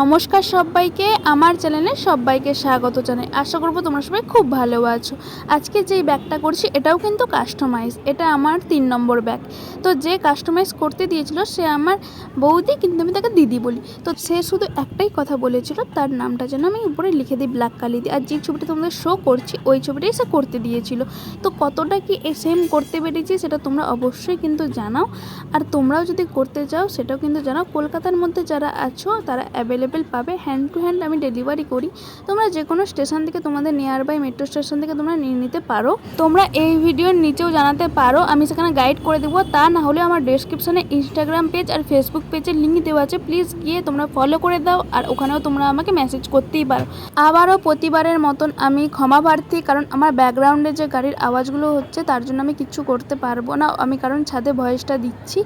নমস্কার সবাইকে, আমার চ্যানেলে সবাইকে স্বাগত জানাই। আশা করব তোমরা সবাই খুব ভালো আছো। আজকে যেই ব্যাগটা করছি, এটাও কিন্তু কাস্টমাইজ এটা আমার তিন নম্বর ব্যাগ। তো যে কাস্টমাইজ করতে দিয়েছিল সে আমার বৌদি কিন্তু আমি তাকে দিদি বলি। তো সে শুধু একটাই কথা বলেছিল, তার নামটা যেন আমি উপরে লিখে দিই ব্ল্যাক কালি দিয়ে। আর যে ছবিটা তোমাদের শো করছি, ওই ছবিটাই সে করতে দিয়েছিল। তো কতটা কি সেম করতে পেরেছি সেটা তোমরা অবশ্যই কিন্তু জানাও। আর তোমরাও যদি করতে চাও, সেটাও কিন্তু জানাও। কলকাতার মধ্যে যারা আছো, তারা অ্যাভেলেবেল পাবে। হ্যান্ড টু হ্যান্ড আমি ডেলিভারি করি। তোমরা যে কোনো স্টেশন থেকে তোমাদের নিয়ার বাই মেট্রো স্টেশন থেকে তোমরা নিয়ে নিতে পারো। তোমরা এই ভিডিওর নিচেও জানাতে পারো। আমি সেখানে গাইড করে দেবো। তা না হলে আমার ডেসক্রিপশনে ইনস্টাগ্রাম পেজ আর ফেসবুক পেজের লিঙ্ক দেওয়া আছে। প্লিজ গিয়ে তোমরা ফলো করে দাও আর ওখানেও তোমরা আমাকে মেসেজ করতেই পারো। আবারও প্রতিবারের মতন আমি ক্ষমা প্রার্থী, কারণ আমার ব্যাকগ্রাউন্ডে যে গাড়ির আওয়াজগুলো হচ্ছে, তার জন্য আমি কিচ্ছু করতে পারব না। আমি কারণ ছাদে ভয়েসটা দিচ্ছি।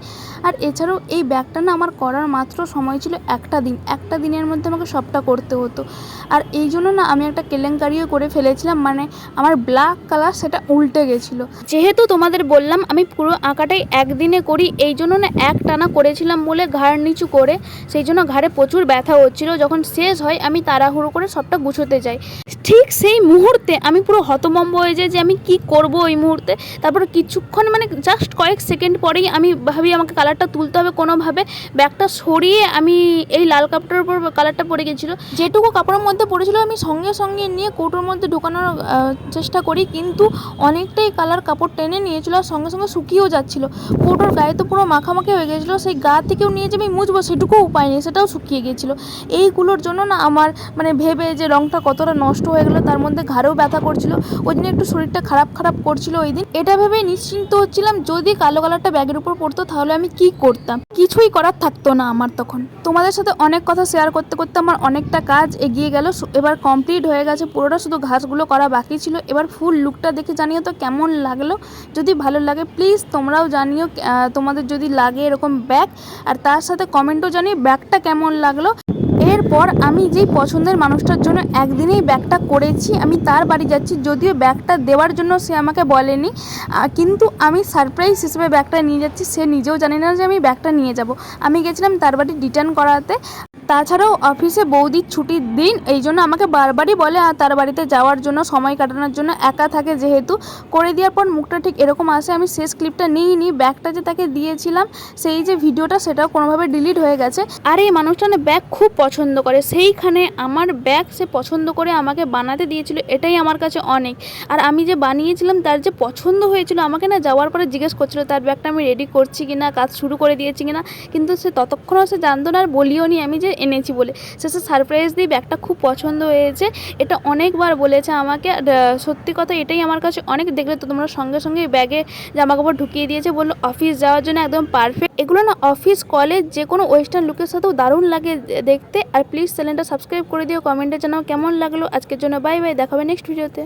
আর এছাড়াও এই ব্যাগটা না আমার করার মাত্র সময় ছিল একটা দিন। একটা দিনের মধ্যে আমাকে সবটা করতে হতো। আর এই জন্য না আমি একটা কেলেঙ্কারিও করে ফেলেছিলাম মানে আমার ব্ল্যাক কালার সেটা উল্টে গেছিল। যেহেতু তোমাদের বললাম, আমি পুরো আঁকাটাই একদিনে করি, এই জন্য না এক টানা করেছিলাম বলে ঘাড় নিচু করে, সেই জন্য ঘাড়ে প্রচুর ব্যথা হচ্ছিল। যখন শেষ হয়, আমি তাড়াহুড়ো করে সবটা গুছোতে যাই। ঠিক সেই মুহূর্তে আমি পুরো হতমম্ব হয়ে যাই যে আমি কি করব ওই মুহূর্তে। তারপর কিছুক্ষণ মানে জাস্ট কয়েক সেকেন্ড পরেই আমি ভাবি আমাকে কালারটা তুলতে হবে কোনোভাবে। ব্যাগটা সরিয়ে আমি এই লাল কাপড়ের উপর কালারটা পড়ে গেছিল। যেটুকু কাপড়ের মধ্যে পড়েছিল আমি সঙ্গে সঙ্গে নিয়ে কৌটোর মধ্যে ঢোকানোর চেষ্টা করি। কিন্তু অনেকটাই কালার কাপড় টেনে নিয়েছিল আর সঙ্গে সঙ্গে শুকিয়েও যাচ্ছিল। কৌটোর গায়ে তো পুরো মাখামাখি হয়ে গেছিল, সেই গা থেকেও নিয়ে যে আমি মুছবো সেটুকুও উপায় নেই, সেটাও শুকিয়ে গিয়েছিল এইগুলোর জন্য না আমার মানে ভেবে যে রঙটা কতটা নষ্ট হয়ে গেলো, তার মধ্যে ঘাড়েও ব্যথা করছিল, ওই জন্য একটু শরীরটা খারাপ খারাপ করছিল ওই দিন। এটা ভেবে নিশ্চিন্ত হচ্ছিলাম, যদি কালো কালারটা ব্যাগের উপর পড়তো তাহলে আমি কি করতাম? কিছুই করার থাকতো না আমার তখন। তোমাদের সাথে অনেক কথা শেয়ার করতে করতে আমার অনেকটা কাজ এগিয়ে গেল। এবার কমপ্লিট হয়ে গেছে পুরোটা। শুধু ঘাসগুলো করা বাকি ছিল। এবার ফুল লুকটা দেখে জানিও তো কেমন লাগল। যদি ভালো লাগে প্লিজ তোমরাও জানিও তোমাদের যদি লাগে এরকম ব্যাগ আর তার সাথে কমেন্টও জানিয়ে ব্যাগটা কেমন লাগল। এরপর আমি যেই পছন্দের মানুষটার জন্য একদিনেই ব্যাগটা করেছি, আমি তার বাড়ি যাচ্ছি। যদিও ব্যাগটা দেওয়ার জন্য সে আমাকে বলেনি কিন্তু আমি সারপ্রাইজ হিসেবে ব্যাগটা নিয়ে যাচ্ছি। সে নিজেও জানে না যে আমি ব্যাগটা নিয়ে যাব। আমি গেছিলাম তার বাড়ি রিটার্ন করাতে। তাছাড়াও অফিসে বৌদির ছুটির দিন, এই জন্য আমাকে বারবারই বলে, আর তার বাড়িতে যাওয়ার জন্য, সময় কাটানোর জন্য একা থাকে যেহেতু। করে দেওয়ার পর মুখটা ঠিক এরকম আসে, আমি শেষ ক্লিপটা নিইনি, ব্যাগটা যে তাকে দিয়েছিলাম, সেই যে ভিডিওটা, সেটাও কোনোভাবে ডিলিট হয়ে গেছে। আর এই মানুষটা না ব্যাগ খুব পছন্দ করে, সেইখানে আমার ব্যাগ সে পছন্দ করে আমাকে বানাতে দিয়েছিল, এটাই আমার কাছে অনেক। আর আমি যে বানিয়েছিলাম, তার যে পছন্দ হয়েছিল, আমাকে না যাওয়ার পরে জিজ্ঞেস করছিল, তার ব্যাগটা আমি রেডি করছি কিনা, কাজ শুরু করে দিয়েছি কিনা? কিন্তু সে ততক্ষণও সে জানতো না, আর বলিও নি আমি যে এনেছি বলে। শেষে সারপ্রাইজ দিয়ে ব্যাগটা খুব পছন্দ হয়েছে। এটা অনেকবার বলেছে আমাকে সত্যি কথা এটাই আমার কাছে অনেক দেখলে তো তোমরা সঙ্গে সঙ্গে ব্যাগে জামা কাপড় ঢুকিয়ে দিয়েছে বলল, অফিস যাওয়ার জন্য একদম পারফেক্ট এগুলো না অফিস কলেজ যে কোনো ওয়েস্টার্ন লুকের সাথেও দারুণ লাগে দেখতে। আর প্লিজ চ্যানেলটা সাবস্ক্রাইব করে দিও কমেন্টে জানাও কেমন লাগল। আজকের জন্য বাই বাই দেখাবে নেক্সট ভিডিওতে